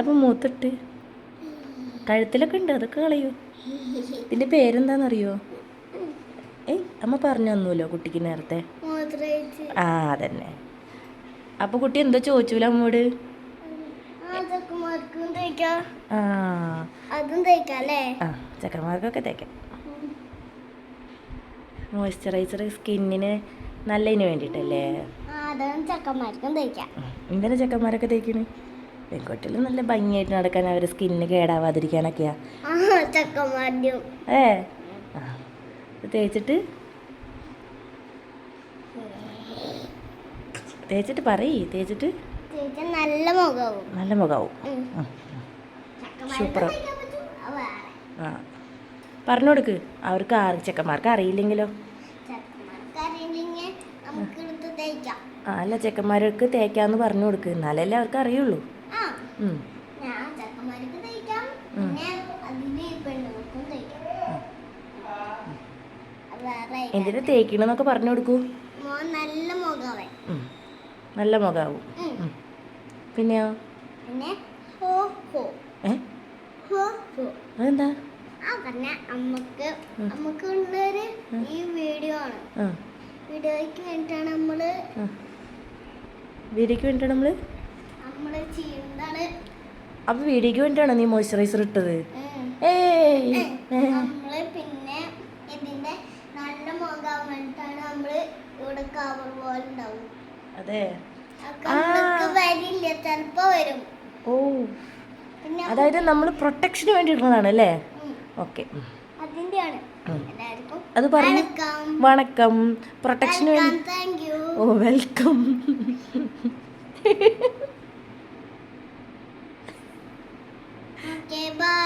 അപ്പം മൂത്തിട്ട്. കഴുത്തിലൊക്കെ ഉണ്ട് അതൊക്കെ കളയൂ. ഇതിന്റെ പേരെന്താണെന്നറിയോ ഏയ് അമ്മ പറഞ്ഞു തന്നൂല്ലോ കുട്ടിക്ക് നേരത്തെ? ആ അതന്നെ. അപ്പോൾ കുട്ടി എന്തോ ചോദിച്ചൂല അമ്മോട്? ആ തേക്കാം. ചക്കന്മാർക്കൊക്കെ മോയ്സ്ചറൈസർ സ്കിന്നിന് നല്ലതിന് വേണ്ടിട്ടല്ലേ? ചക്കന്മാർക്കും തേക്കാം. എന്തിനാ ചക്കന്മാരൊക്കെ തേക്കണ്? പെൺകുട്ടികൾ നല്ല ഭംഗിയായിട്ട് നടക്കാൻ അവരെ സ്കിന്നിന് കേടാവാതിരിക്കാനൊക്കെയാ. ആ ചക്കന്മാരുടെയും ഏ ആ തേച്ചിട്ട്. തേച്ചിട്ട് പറയ് തേച്ചിട്ട്. നല്ല മുഖവും. നല്ല മുഖാവും. സൂപ്പർ. ആ. പറഞ്ഞു കൊടുക്ക്. അവർക്ക് ചെക്കന്മാർക്ക് അറിയില്ലെങ്കിലോ? അല്ല ചെക്കന്മാർക്ക് തേക്കാന്ന് പറഞ്ഞു കൊടുക്ക്. എന്നാലല്ലേ അവർക്ക് അറിയുള്ളൂ. ഞാൻ ചക്കന്മാർക്ക് പിന്നെ അതിന് പെണ്ണുങ്ങൾക്കും എന്തിനാ തേക്കണെന്നൊക്കെ പറഞ്ഞു കൊടുക്കൂ? നല്ല നല്ല മുഖാവും. പിന്നെയോ? പിന്നെ ഹോ ഹോ. ഏ? ഹോ ഹോ. അതെന്താ? ആ പറഞ്ഞ അമ്മയ്ക്ക് അമ്മയ്ക്ക് ഉള്ളൊരു ഈ വീഡിയോ ആണ്. വീഡിയോയ്ക്ക് വേണ്ടിയിട്ടാണ് നമ്മൾ ആ വീഡിയോക്ക് വേണ്ടിയിട്ടാണ് നമ്മൾ? വീടേക്ക് വീഡിയോക്ക് വേണ്ടിയിട്ടാണോ നീ മോയ്സ്ചറൈസർ ഇട്ടത്? പിന്നെ ഇതിന്റെ നല്ല മുഖാൻ വേണ്ടിട്ടാണ് നമ്മൾ ഇവിടെ കവർ പോലെ ഉണ്ടാവും. അതെ. വരില്ല ചിലപ്പോ വരും. ഓ. അതായത് നമ്മൾ പ്രൊട്ടക്ഷന് വേണ്ടി ഇടുന്നതാണ് അല്ലേ. ഓക്കെ. അത് പറഞ്ഞു വണക്കം. പ്രൊട്ടക്ഷന് വേണ്ടി. ഓ വെൽക്കം ഓക്കെ ബൈ